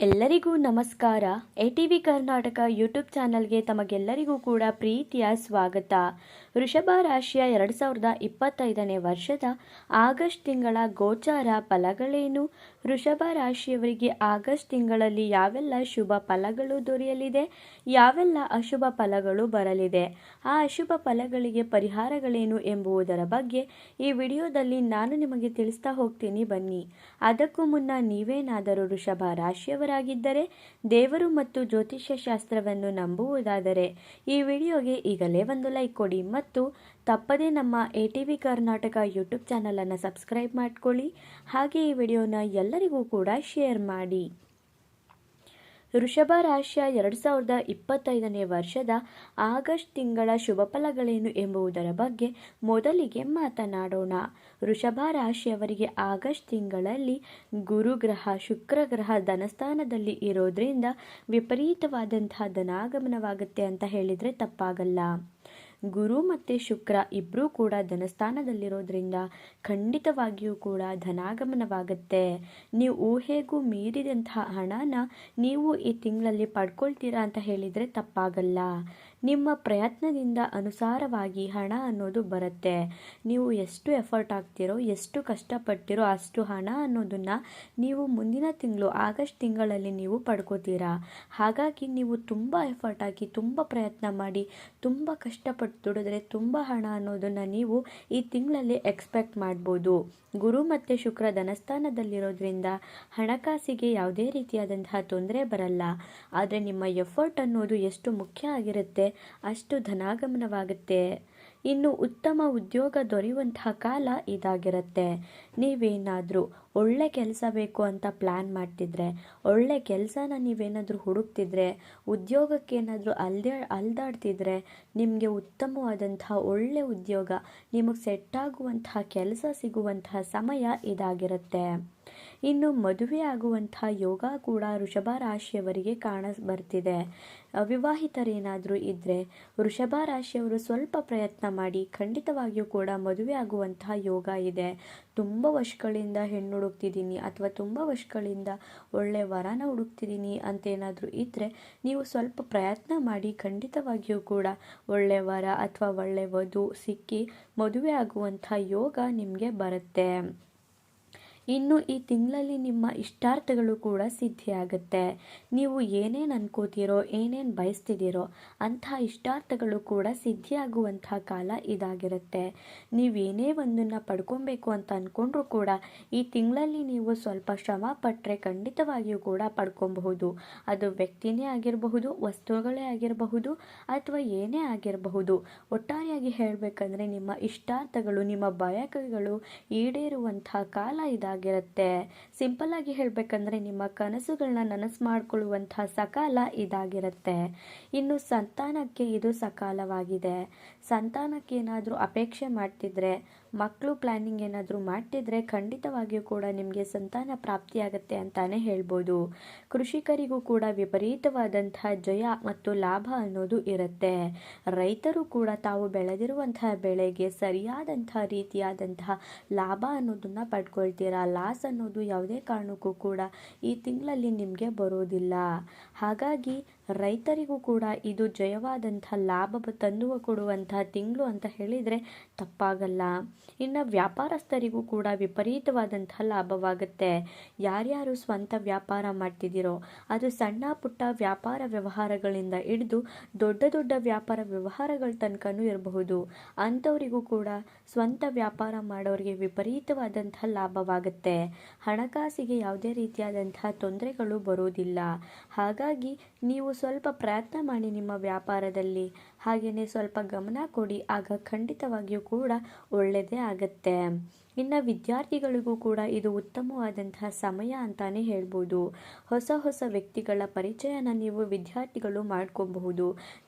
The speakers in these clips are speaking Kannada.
ಎಲ್ಲರಿಗೂ ನಮಸ್ಕಾರ. A T V Karnataka YouTube ಚಾನಲ್ಗೆ ತಮಗೆಲ್ಲರಿಗೂ ಕೂಡ ಪ್ರೀತಿಯ ಸ್ವಾಗತ. ವೃಷಭ ರಾಶಿಯ ಎರಡು ಸಾವಿರದ ಇಪ್ಪತ್ತೈದನೇ ವರ್ಷದ ಆಗಸ್ಟ್ ತಿಂಗಳ ಗೋಚಾರ ಫಲಗಳೇನು? ವೃಷಭ ರಾಶಿಯವರಿಗೆ ಆಗಸ್ಟ್ ತಿಂಗಳಲ್ಲಿ ಯಾವೆಲ್ಲ ಶುಭ ಫಲಗಳು ದೊರೆಯಲಿದೆ? ಯಾವೆಲ್ಲ ಅಶುಭ ಫಲಗಳು ಬರಲಿದೆ? ಆ ಅಶುಭ ಫಲಗಳಿಗೆ ಪರಿಹಾರಗಳೇನು ಎಂಬುದರ ಬಗ್ಗೆ ಈ ವಿಡಿಯೋದಲ್ಲಿ ನಾನು ನಿಮಗೆ ತಿಳಿಸ್ತಾ ಹೋಗ್ತೀನಿ. ಬನ್ನಿ. ಅದಕ್ಕೂ ಮುನ್ನ ನೀವೇನಾದರೂ ವೃಷಭ ರಾಶಿಯವರಾಗಿದ್ದರೆ, ದೇವರು ಮತ್ತು ಜ್ಯೋತಿಷ್ಯ ಶಾಸ್ತ್ರವನ್ನು ನಂಬುವುದಾದರೆ, ಈ ವಿಡಿಯೋಗೆ ಈಗಲೇ ಒಂದು ಲೈಕ್ ಕೊಡಿ ಮತ್ತು ತಪ್ಪದೇ ನಮ್ಮ A T V Karnataka YouTube ಚಾನಲನ್ನು ಸಬ್ಸ್ಕ್ರೈಬ್ ಮಾಡ್ಕೊಳ್ಳಿ. ಹಾಗೆ ಈ ವಿಡಿಯೋನ ಎಲ್ಲರಿಗೂ ಕೂಡ ಶೇರ್ ಮಾಡಿ. ವೃಷಭ ರಾಶಿಯ ಎರಡು ಸಾವಿರದ ಇಪ್ಪತ್ತೈದನೇ ವರ್ಷದ ಆಗಸ್ಟ್ ತಿಂಗಳ ಶುಭ ಫಲಗಳೇನು ಎಂಬುದರ ಬಗ್ಗೆ ಮೊದಲಿಗೆ ಮಾತನಾಡೋಣ. ವೃಷಭ ರಾಶಿಯವರಿಗೆ ಆಗಸ್ಟ್ ತಿಂಗಳಲ್ಲಿ ಗುರುಗ್ರಹ ಶುಕ್ರಗ್ರಹ ಧನಸ್ಥಾನದಲ್ಲಿ ಇರೋದ್ರಿಂದ ವಿಪರೀತವಾದಂತಹ ಧನಾಗಮನವಾಗುತ್ತೆ ಅಂತ ಹೇಳಿದರೆ ತಪ್ಪಾಗಲ್ಲ. ಗುರು ಮತ್ತು ಶುಕ್ರ ಇಬ್ಬರೂ ಕೂಡ ಧನಸ್ಥಾನದಲ್ಲಿರೋದ್ರಿಂದ ಖಂಡಿತವಾಗಿಯೂ ಕೂಡ ಧನಾಗಮನವಾಗುತ್ತೆ. ನೀವು ಊಹೆಗೂ ಮೀರಿದಂತಹ ಹಣನ ನೀವು ಈ ತಿಂಗಳಲ್ಲಿ ಪಡ್ಕೊಳ್ತೀರಾ ಅಂತ ಹೇಳಿದರೆ ತಪ್ಪಾಗಲ್ಲ. ನಿಮ್ಮ ಪ್ರಯತ್ನದಿಂದ ಅನುಸಾರವಾಗಿ ಹಣ ಅನ್ನೋದು ಬರುತ್ತೆ. ನೀವು ಎಷ್ಟು ಎಫರ್ಟ್ ಹಾಕ್ತಿರೋ, ಎಷ್ಟು ಕಷ್ಟಪಡ್ತಿರೋ ಅಷ್ಟು ಹಣ ಅನ್ನೋದನ್ನು ನೀವು ಮುಂದಿನ ತಿಂಗಳು, ಆಗಸ್ಟ್ ತಿಂಗಳಲ್ಲಿ ನೀವು ಪಡ್ಕೋತೀರಾ? ಹಾಗಾಗಿ ನೀವು ತುಂಬ ಎಫರ್ಟ್ ಹಾಕಿ, ತುಂಬ ಪ್ರಯತ್ನ ಮಾಡಿ, ತುಂಬ ಕಷ್ಟಪಟ್ಟು ದುಡಿದ್ರೆ ತುಂಬ ಹಣ ಅನ್ನೋದನ್ನು ನೀವು ಈ ತಿಂಗಳಲ್ಲಿ ಎಕ್ಸ್ಪೆಕ್ಟ್ ಮಾಡ್ಬೋದು. ಗುರು ಮತ್ತು ಶುಕ್ರ ಧನಸ್ಥಾನದಲ್ಲಿರೋದ್ರಿಂದ ಹಣಕಾಸಿಗೆ ಯಾವುದೇ ರೀತಿಯಾದಂತಹ ತೊಂದರೆ ಬರಲ್ಲ. ಆದರೆ ನಿಮ್ಮ ಎಫರ್ಟ್ ಅನ್ನೋದು ಎಷ್ಟು ಮುಖ್ಯ ಆಗಿರುತ್ತೆ ಅಷ್ಟು ಧನಾಗಮನವಾಗುತ್ತೆ. ಇನ್ನು ಉತ್ತಮ ಉದ್ಯೋಗ ದೊರೆಯುವಂತಹ ಕಾಲ ಇದಾಗಿರುತ್ತೆ. ನೀವೇನಾದರೂ ಒಳ್ಳೆ ಕೆಲಸ ಬೇಕು ಅಂತ ಪ್ಲ್ಯಾನ್ ಮಾಡ್ತಿದ್ರೆ, ಒಳ್ಳೆ ಕೆಲಸನ ನೀವೇನಾದರೂ ಹುಡುಕ್ತಿದ್ರೆ, ಉದ್ಯೋಗಕ್ಕೇನಾದರೂ ಅಲ್ದೇ ಅಲ್ದಾಡ್ತಿದ್ರೆ ನಿಮಗೆ ಉತ್ತಮವಾದಂತಹ ಒಳ್ಳೆ ಉದ್ಯೋಗ, ನಿಮಗೆ ಸೆಟ್ ಆಗುವಂತಹ ಕೆಲಸ ಸಿಗುವಂತಹ ಸಮಯ ಇದಾಗಿರುತ್ತೆ. ಇನ್ನು ಮದುವೆ ಆಗುವಂತಹ ಯೋಗ ಕೂಡ ವೃಷಭ ರಾಶಿಯವರಿಗೆ ಕಾಣ ಬರ್ತಿದೆ. ಅವಿವಾಹಿತರೇನಾದರೂ ಇದ್ದರೆ ವೃಷಭ ರಾಶಿಯವರು ಸ್ವಲ್ಪ ಪ್ರಯತ್ನ ಮಾಡಿ ಖಂಡಿತವಾಗಿಯೂ ಕೂಡ ಮದುವೆ ಆಗುವಂತಹ ಯೋಗ ಇದೆ. ತುಂಬ ವರ್ಷಗಳಿಂದ ಹೆಣ್ಣು ಹುಡುಕ್ತಿದ್ದೀನಿ ಅಥವಾ ತುಂಬ ವರ್ಷಗಳಿಂದ ಒಳ್ಳೆಯ ವರನ ಹುಡುಕ್ತಿದ್ದೀನಿ ಅಂತೇನಾದರೂ ಇದ್ದರೆ ನೀವು ಸ್ವಲ್ಪ ಪ್ರಯತ್ನ ಮಾಡಿ ಖಂಡಿತವಾಗಿಯೂ ಕೂಡ ಒಳ್ಳೆಯ ವರ ಅಥವಾ ಒಳ್ಳೆಯ ವಧು ಸಿಕ್ಕಿ ಮದುವೆ ಆಗುವಂಥ ಯೋಗ ನಿಮಗೆ ಬರುತ್ತೆ. ಇನ್ನು ಈ ತಿಂಗಳಲ್ಲಿ ನಿಮ್ಮ ಇಷ್ಟಾರ್ಥಗಳು ಕೂಡ ಸಿದ್ಧಿಯಾಗುತ್ತೆ. ನೀವು ಏನೇನು ಅನ್ಕೋತೀರೋ, ಏನೇನು ಬಯಸ್ತಿದ್ದೀರೋ ಅಂತಹ ಇಷ್ಟಾರ್ಥಗಳು ಕೂಡ ಸಿದ್ಧಿಯಾಗುವಂತಹ ಕಾಲ ಇದಾಗಿರುತ್ತೆ. ನೀವೇನೇ ಒಂದನ್ನು ಪಡ್ಕೊಬೇಕು ಅಂತ ಅಂದ್ಕೊಂಡ್ರೂ ಕೂಡ ಈ ತಿಂಗಳಲ್ಲಿ ನೀವು ಸ್ವಲ್ಪ ಶ್ರಮ ಪಟ್ಟರೆ ಖಂಡಿತವಾಗಿಯೂ ಕೂಡ ಪಡ್ಕೊಬಹುದು. ಅದು ವ್ಯಕ್ತಿನೇ ಆಗಿರಬಹುದು, ವಸ್ತುಗಳೇ ಆಗಿರಬಹುದು ಅಥವಾ ಏನೇ ಆಗಿರಬಹುದು. ಒಟ್ಟಾರೆಯಾಗಿ ಹೇಳಬೇಕಂದ್ರೆ ನಿಮ್ಮ ಇಷ್ಟಾರ್ಥಗಳು, ನಿಮ್ಮ ಬಯಕೆಗಳು ಈಡೇರುವಂತಹ ಕಾಲ ಇದಾಗಿರುತ್ತೆ ಸಿಂಪಲ್ ಆಗಿ ಹೇಳಬೇಕಂದ್ರೆ ನಿಮ್ಮ ಕನಸುಗಳನ್ನ ನನಸು ಮಾಡಿಕೊಳ್ಳುವಂತಹ ಸಕಾಲ ಇದಾಗಿರುತ್ತೆ. ಇನ್ನು ಸಂತಾನಕ್ಕೆ ಇದು ಸಕಾಲವಾಗಿದೆ. ಸಂತಾನಕ್ಕೆ ಏನಾದರೂ ಅಪೇಕ್ಷೆ ಮಾಡ್ತಿದ್ರೆ ಮಕ್ಕಳು ಪ್ಲ್ಯಾನಿಂಗ್ ಏನಾದರೂ ಮಾಡ್ತಿದ್ರೆ ಖಂಡಿತವಾಗಿಯೂ ಕೂಡ ನಿಮಗೆ ಸಂತಾನ ಪ್ರಾಪ್ತಿಯಾಗತ್ತೆ ಅಂತಾನೆ ಹೇಳ್ಬೋದು. ಕೃಷಿಕರಿಗೂ ಕೂಡ ವಿಪರೀತವಾದಂತಹ ಜಯ ಮತ್ತು ಲಾಭ ಅನ್ನೋದು ಇರುತ್ತೆ. ರೈತರು ಕೂಡ ತಾವು ಬೆಳೆದಿರುವಂತಹ ಬೆಳೆಗೆ ಸರಿಯಾದಂತಹ ರೀತಿಯಾದಂತಹ ಲಾಭ ಅನ್ನೋದನ್ನು ಪಡ್ಕೊಳ್ತೀರಾ? ಲಾಸ್ ಅನ್ನೋದು ಯಾವುದೇ ಕಾರಣಕ್ಕೂ ಕೂಡ ಈ ತಿಂಗಳಲ್ಲಿ ನಿಮಗೆ ಬರೋದಿಲ್ಲ. ಹಾಗಾಗಿ ರೈತರಿಗೂ ಕೂಡ ಇದು ಜಯವಾದಂಥ ಲಾಭ ತಂದು ಕೊಡುವಂಥ ತಿಂಗಳು ಅಂತ ಹೇಳಿದರೆ ತಪ್ಪಾಗಲ್ಲ. ಇನ್ನು ವ್ಯಾಪಾರಸ್ಥರಿಗೂ ಕೂಡ ವಿಪರೀತವಾದಂಥ ಲಾಭವಾಗುತ್ತೆ. ಯಾರ್ಯಾರು ಸ್ವಂತ ವ್ಯಾಪಾರ ಮಾಡ್ತಿದ್ದೀರೋ, ಅದು ಸಣ್ಣ ಪುಟ್ಟ ವ್ಯಾಪಾರ ವ್ಯವಹಾರಗಳಿಂದ ಹಿಡಿದು ದೊಡ್ಡ ದೊಡ್ಡ ವ್ಯಾಪಾರ ವ್ಯವಹಾರಗಳ ತನಕನೂ ಇರಬಹುದು. ಅಂಥವರಿಗೂ ಕೂಡ ಸ್ವಂತ ವ್ಯಾಪಾರ ಮಾಡೋರಿಗೆ ವಿಪರೀತವಾದಂಥ ಲಾಭವಾಗುತ್ತೆ. ಹಣಕಾಸಿಗೆ ಯಾವುದೇ ರೀತಿಯಾದಂತಹ ತೊಂದರೆಗಳು ಬರೋದಿಲ್ಲ. ಹಾಗಾಗಿ ನೀವು ಸ್ವಲ್ಪ ಪ್ರಯತ್ನ ಮಾಡಿ ನಿಮ್ಮ ವ್ಯಾಪಾರದಲ್ಲಿ. ಹಾಗೆಯೇ ಸ್ವಲ್ಪ ಗಮನ ಕೊಡಿ, ಆಗ ಖಂಡಿತವಾಗಿಯೂ ಕೂಡ ಒಳ್ಳೆಯದೇ ಆಗುತ್ತೆ. ಇನ್ನು ವಿದ್ಯಾರ್ಥಿಗಳಿಗೂ ಕೂಡ ಇದು ಉತ್ತಮವಾದಂತಹ ಸಮಯ ಅಂತಾನೆ ಹೇಳ್ಬೋದು. ಹೊಸ ಹೊಸ ವ್ಯಕ್ತಿಗಳ ಪರಿಚಯನ ನೀವು ವಿದ್ಯಾರ್ಥಿಗಳು ಮಾಡ್ಕೊಬಹುದು.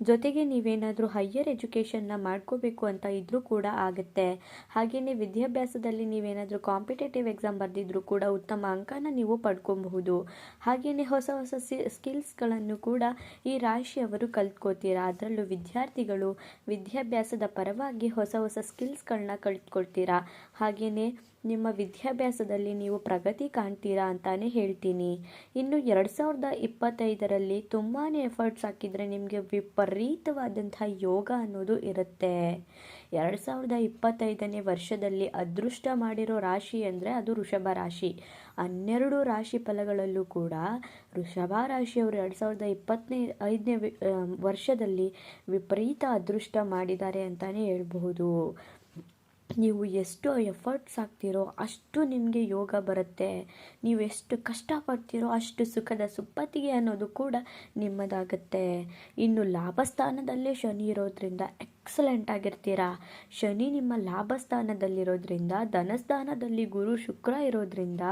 ಜೊತೆಗೆ ನೀವೇನಾದರೂ ಹೈಯರ್ ಎಜುಕೇಷನ್ನ ಮಾಡ್ಕೋಬೇಕು ಅಂತ ಇದ್ರೂ ಕೂಡ ಆಗುತ್ತೆ. ಹಾಗೆಯೇ ವಿದ್ಯಾಭ್ಯಾಸದಲ್ಲಿ ನೀವೇನಾದರೂ ಕಾಂಪಿಟೇಟಿವ್ ಎಕ್ಸಾಮ್ ಬರೆದಿದ್ರೂ ಕೂಡ ಉತ್ತಮ ಅಂಕನ ನೀವು ಪಡ್ಕೊಬಹುದು. ಹಾಗೆಯೇ ಹೊಸ ಹೊಸ ಸ್ಕಿಲ್ಸ್ಗಳನ್ನು ಕೂಡ ಈ ರಾಶಿಯವರು ಕಲ್ತ್ಕೋತೀರಾ. ಅದರಲ್ಲೂ ವಿದ್ಯಾರ್ಥಿಗಳು ವಿದ್ಯಾಭ್ಯಾಸದ ಪರವಾಗಿ ಹೊಸ ಹೊಸ ಸ್ಕಿಲ್ಸ್ಗಳನ್ನ ಕಲ್ತ್ಕೊಳ್ತೀರಾ? ಹಾಗೆಯೇ ನಿಮ್ಮ ವಿದ್ಯಾಭ್ಯಾಸದಲ್ಲಿ ನೀವು ಪ್ರಗತಿ ಕಾಣ್ತೀರಾ ಅಂತಾನೆ ಹೇಳ್ತೀನಿ. ಇನ್ನು ಎರಡು ಸಾವಿರದ ಇಪ್ಪತ್ತೈದರಲ್ಲಿ ತುಂಬಾ ಎಫರ್ಟ್ಸ್ ಹಾಕಿದರೆ ನಿಮಗೆ ವಿಪರೀತವಾದಂಥ ಯೋಗ ಅನ್ನೋದು ಇರುತ್ತೆ. ಎರಡು ಸಾವಿರದ ಇಪ್ಪತ್ತೈದನೇ ವರ್ಷದಲ್ಲಿ ಅದೃಷ್ಟ ಮಾಡಿರೋ ರಾಶಿ ಅಂದರೆ ಅದು ವೃಷಭ ರಾಶಿ. ಹನ್ನೆರಡು ರಾಶಿ ಫಲಗಳಲ್ಲೂ ಕೂಡ ವೃಷಭ ರಾಶಿಯವರು ಎರಡು ಸಾವಿರದ ಇಪ್ಪತ್ತನೇ, ಐದನೇ ವರ್ಷದಲ್ಲಿ ವಿಪರೀತ ಅದೃಷ್ಟ ಮಾಡಿದ್ದಾರೆ ಅಂತಲೇ ಹೇಳ್ಬಹುದು. ನೀವು ಎಷ್ಟು ಎಫರ್ಟ್ಸ್ ಹಾಕ್ತೀರೋ ಅಷ್ಟು ನಿಮಗೆ ಯೋಗ ಬರುತ್ತೆ. ನೀವು ಎಷ್ಟು ಕಷ್ಟಪಡ್ತೀರೋ ಅಷ್ಟು ಸುಖದ ಸುಪ್ಪತ್ತಿಗೆ ಅನ್ನೋದು ಕೂಡ ನಿಮ್ಮದಾಗುತ್ತೆ. ಇನ್ನು ಲಾಭ ಸ್ಥಾನದಲ್ಲೇ ಶನಿ ಇರೋದ್ರಿಂದ ಎಕ್ಸಲೆಂಟ್ ಆಗಿರ್ತೀರಾ? ಶನಿ ನಿಮ್ಮ ಲಾಭ ಸ್ಥಾನದಲ್ಲಿರೋದ್ರಿಂದ ಧನಸ್ಥಾನದಲ್ಲಿ ಗುರು ಶುಕ್ರ ಇರೋದ್ರಿಂದ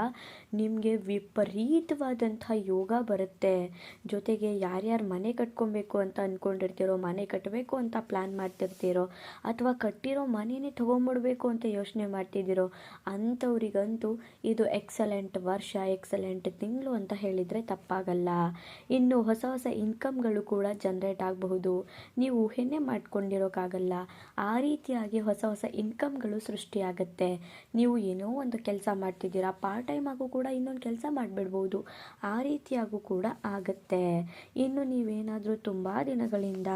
ನಿಮಗೆ ವಿಪರೀತವಾದಂಥ ಯೋಗ ಬರುತ್ತೆ. ಜೊತೆಗೆ ಯಾರ್ಯಾರು ಮನೆ ಕಟ್ಕೊಬೇಕು ಅಂತ ಅಂದ್ಕೊಂಡಿರ್ತೀರೋ ಮನೆ ಕಟ್ಟಬೇಕು ಅಂತ ಪ್ಲ್ಯಾನ್ ಮಾಡ್ತಿರ್ತೀರೋ, ಅಥವಾ ಕಟ್ಟಿರೋ ಮನೆಯೇ ತೊಗೊಂಬಿಡ್ಬೇಕು ಅಂತ ಯೋಚನೆ ಮಾಡ್ತಿದ್ದೀರೋ, ಅಂಥವ್ರಿಗಂತೂ ಇದು ಎಕ್ಸಲೆಂಟ್ ವರ್ಷ, ಎಕ್ಸಲೆಂಟ್ ತಿಂಗಳು ಅಂತ ಹೇಳಿದರೆ ತಪ್ಪಾಗಲ್ಲ. ಇನ್ನು ಹೊಸ ಹೊಸ ಇನ್ಕಮ್ಗಳು ಕೂಡ ಜನ್ರೇಟ್ ಆಗಬಹುದು. ನೀವು ಊಹೆನೇ ಮಾಡ್ಕೊಂಡಿರೋಕ್ಕಾಗ ಆಗಲ್ಲ. ಆ ರೀತಿಯಾಗಿ ಹೊಸ ಹೊಸ ಇನ್ಕಮ್ಗಳು ಸೃಷ್ಟಿಯಾಗುತ್ತೆ. ನೀವು ಏನೋ ಒಂದು ಕೆಲಸ ಮಾಡ್ತಿದ್ದೀರಾ ಪಾರ್ಟ್ ಟೈಮ್ ಆಗು ಕೂಡ ಇನ್ನೊಂದು ಕೆಲಸ ಮಾಡಿಬಿಡ್ಬೋದು. ಆ ರೀತಿಯಾಗೂ ಕೂಡ ಆಗುತ್ತೆ. ಇನ್ನು ನೀವೇನಾದರೂ ತುಂಬ ದಿನಗಳಿಂದ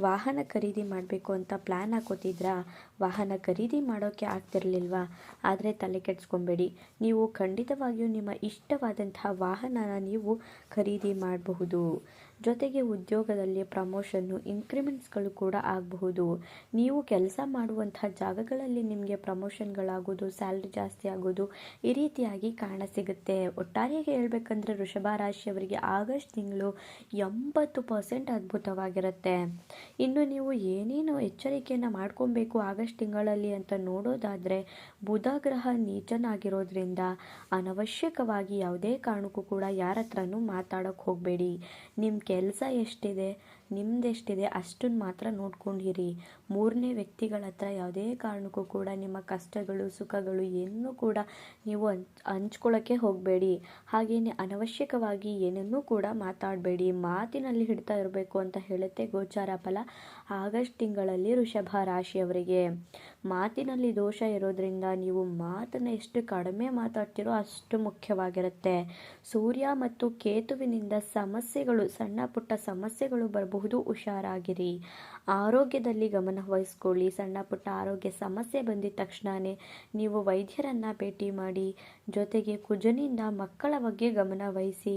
ವಾಹನ ಖರೀದಿ ಮಾಡಬೇಕು ಅಂತ ಪ್ಲ್ಯಾನ್ ಹಾಕೋತಿದ್ರಾ? ವಾಹನ ಖರೀದಿ ಮಾಡೋಕ್ಕೆ ಆಗ್ತಿರಲಿಲ್ವಾ? ಆದರೆ ತಲೆ ಕೆಡಿಸ್ಕೊಬೇಡಿ. ನೀವು ಖಂಡಿತವಾಗಿಯೂ ನಿಮ್ಮ ಇಷ್ಟವಾದಂತಹ ವಾಹನನ ನೀವು ಖರೀದಿ ಮಾಡಬಹುದು. ಜೊತೆಗೆ ಉದ್ಯೋಗದಲ್ಲಿ ಪ್ರಮೋಷನ್ನು ಇನ್ಕ್ರಿಮೆಂಟ್ಸ್ಗಳು ಕೂಡ ಆಗಬಹುದು. ನೀವು ಕೆಲಸ ಮಾಡುವಂತಹ ಜಾಗಗಳಲ್ಲಿ ನಿಮಗೆ ಪ್ರಮೋಷನ್ಗಳಾಗೋದು ಸ್ಯಾಲ್ರಿ ಜಾಸ್ತಿ ಆಗೋದು ಈ ರೀತಿಯಾಗಿ ಕಾಣಸಿಗುತ್ತೆ ಒಟ್ಟಾರೆಯಾಗಿ ಹೇಳಬೇಕಂದ್ರೆ ವೃಷಭ ರಾಶಿಯವರಿಗೆ ಆಗಸ್ಟ್ ತಿಂಗಳು ಎಂಬತ್ತು ಪರ್ಸೆಂಟ್ ಅದ್ಭುತವಾಗಿರುತ್ತೆ. ಇನ್ನು ನೀವು ಏನೇನು ಎಚ್ಚರಿಕೆಯನ್ನು ಮಾಡ್ಕೊಬೇಕು ಆಗಸ್ಟ್ ತಿಂಗಳಲ್ಲಿ ಅಂತ ನೋಡೋದಾದರೆ ಬುಧ ಗ್ರಹ ನೀಚನಾಗಿರೋದ್ರಿಂದ ಅನವಶ್ಯಕವಾಗಿ ಯಾವುದೇ ಕಾರಣಕ್ಕೂ ಕೂಡ ಯಾರ ಹತ್ರನೂ ಮಾತಾಡೋಕ್ಕೆ ಹೋಗಬೇಡಿ. ನಿಮ್ಮ ಕೆಲಸ ಎಷ್ಟಿದೆ? ನಿಮ್ದೆಷ್ಟಿದೆ ಅಷ್ಟನ್ನು ಮಾತ್ರ ನೋಡ್ಕೊಂಡಿರಿ. ಮೂರನೇ ವ್ಯಕ್ತಿಗಳ ಹತ್ರ ಯಾವುದೇ ಕಾರಣಕ್ಕೂ ಕೂಡ ನಿಮ್ಮ ಕಷ್ಟಗಳು, ಸುಖಗಳು ಏನೂ ಕೂಡ ನೀವು ಹಂಚ್ ಹಂಚ್ಕೊಳ್ಳೋಕ್ಕೆ ಹೋಗಬೇಡಿ. ಹಾಗೆಯೇ ಅನವಶ್ಯಕವಾಗಿ ಏನನ್ನೂ ಕೂಡ ಮಾತಾಡಬೇಡಿ. ಮಾತಿನಲ್ಲಿ ಹಿಡ್ತಾ ಇರಬೇಕು ಅಂತ ಹೇಳುತ್ತೆ ಗೋಚಾರ ಫಲ ಆಗಸ್ಟ್ ತಿಂಗಳಲ್ಲಿ ವೃಷಭ ರಾಶಿಯವರಿಗೆ. ಮಾತಿನಲ್ಲಿ ದೋಷ ಇರೋದ್ರಿಂದ ನೀವು ಮಾತನ್ನು ಎಷ್ಟು ಕಡಿಮೆ ಮಾತಾಡ್ತೀರೋ ಅಷ್ಟು ಮುಖ್ಯವಾಗಿರುತ್ತೆ. ಸೂರ್ಯ ಮತ್ತು ಕೇತುವಿನಿಂದ ಸಮಸ್ಯೆಗಳು, ಸಣ್ಣ ಪುಟ್ಟ ಸಮಸ್ಯೆಗಳು ಬರಬಹುದು ಹುಷಾರಾಗಿರಿ. ಆರೋಗ್ಯದಲ್ಲಿ ಗಮನ ವಹಿಸ್ಕೊಳ್ಳಿ. ಸಣ್ಣ ಪುಟ್ಟ ಆರೋಗ್ಯ ಸಮಸ್ಯೆ ಬಂದಿದ ತಕ್ಷಣವೇ ನೀವು ವೈದ್ಯರನ್ನು ಭೇಟಿ ಮಾಡಿ, ಜೊತೆಗೆ ಕುಜನಿಂದ ಮಕ್ಕಳ ಬಗ್ಗೆ ಗಮನ ವಹಿಸಿ.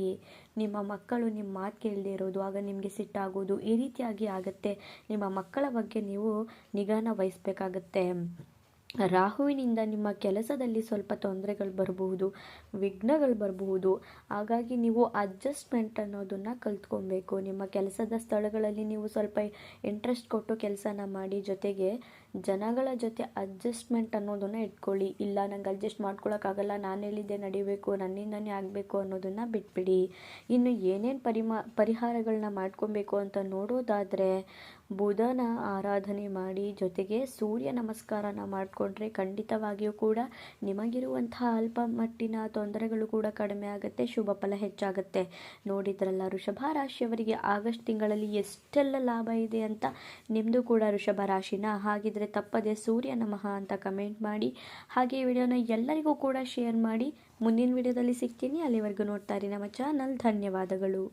ನಿಮ್ಮ ಮಕ್ಕಳು ನಿಮ್ಮ ಮಾತು ಕೇಳದೇ ಇರೋದು, ಆಗ ನಿಮಗೆ ಸಿಟ್ಟಾಗೋದು ಈ ರೀತಿಯಾಗಿ ಆಗುತ್ತೆ. ನಿಮ್ಮ ಮಕ್ಕಳ ಬಗ್ಗೆ ನೀವು ನಿಗಾನ ವಹಿಸ್ಬೇಕಾಗತ್ತೆ. ರಾಹುವಿನಿಂದ ನಿಮ್ಮ ಕೆಲಸದಲ್ಲಿ ಸ್ವಲ್ಪ ತೊಂದರೆಗಳು ಬರಬಹುದು, ವಿಘ್ನಗಳು ಬರಬಹುದು. ಹಾಗಾಗಿ ನೀವು ಅಡ್ಜಸ್ಟ್ಮೆಂಟ್ ಅನ್ನೋದನ್ನು ಕಲ್ತ್ಕೊಬೇಕು. ನಿಮ್ಮ ಕೆಲಸದ ಸ್ಥಳಗಳಲ್ಲಿ ನೀವು ಸ್ವಲ್ಪ ಇಂಟ್ರೆಸ್ಟ್ ಕೊಟ್ಟು ಕೆಲಸನ ಮಾಡಿ, ಜೊತೆಗೆ ಜನಗಳ ಜೊತೆ ಅಡ್ಜಸ್ಟ್ಮೆಂಟ್ ಅನ್ನೋದನ್ನು ಇಟ್ಕೊಳ್ಳಿ. ಇಲ್ಲ, ನಂಗೆ ಅಡ್ಜಸ್ಟ್ ಮಾಡ್ಕೊಳಕ್ಕಾಗಲ್ಲ, ನಾನು ಹೇಳಿದ್ದೆ ನಡಿಬೇಕು ನನ್ನಿಂದನೇ ಆಗಬೇಕು ಅನ್ನೋದನ್ನು ಬಿಟ್ಬಿಡಿ. ಇನ್ನು ಏನೇನು ಪರಿಮಾ ಪರಿಹಾರಗಳನ್ನ ಮಾಡ್ಕೊಬೇಕು ಅಂತ ನೋಡೋದಾದರೆ ಬುಧನ ಆರಾಧನೆ ಮಾಡಿ ಜೊತೆಗೆ ಸೂರ್ಯ ನಮಸ್ಕಾರನ ಮಾಡಿಕೊಂಡ್ರೆ ಖಂಡಿತವಾಗಿಯೂ ಕೂಡ ನಿಮಗಿರುವಂತಹ ಅಲ್ಪ ಮಟ್ಟಿನ ತೊಂದರೆಗಳು ಕೂಡ ಕಡಿಮೆ ಆಗುತ್ತೆ, ಶುಭ ಫಲ ಹೆಚ್ಚಾಗುತ್ತೆ. ನೋಡಿದ್ರಲ್ಲ, ವೃಷಭ ರಾಶಿಯವರಿಗೆ ಆಗಸ್ಟ್ ತಿಂಗಳಲ್ಲಿ ಎಷ್ಟೆಲ್ಲ ಲಾಭ ಇದೆ ಅಂತ ನಿಮ್ಮದು ಕೂಡ ವೃಷಭ ರಾಶಿನ. ಹಾಗಿದ್ರೆ ತಪ್ಪದೆ ಸೂರ್ಯ ನಮಃ ಅಂತ ಕಮೆಂಟ್ ಮಾಡಿ, ಹಾಗೆ ಈ ವಿಡಿಯೋನ ಎಲ್ಲರಿಗೂ ಕೂಡ ಶೇರ್ ಮಾಡಿ. ಮುಂದಿನ ವಿಡಿಯೋದಲ್ಲಿ ಸಿಗ್ತೀನಿ. ಅಲ್ಲಿವರೆಗೂ ನೋಡ್ತಾ ನಮ್ಮ ಚಾನಲ್ ಧನ್ಯವಾದಗಳು.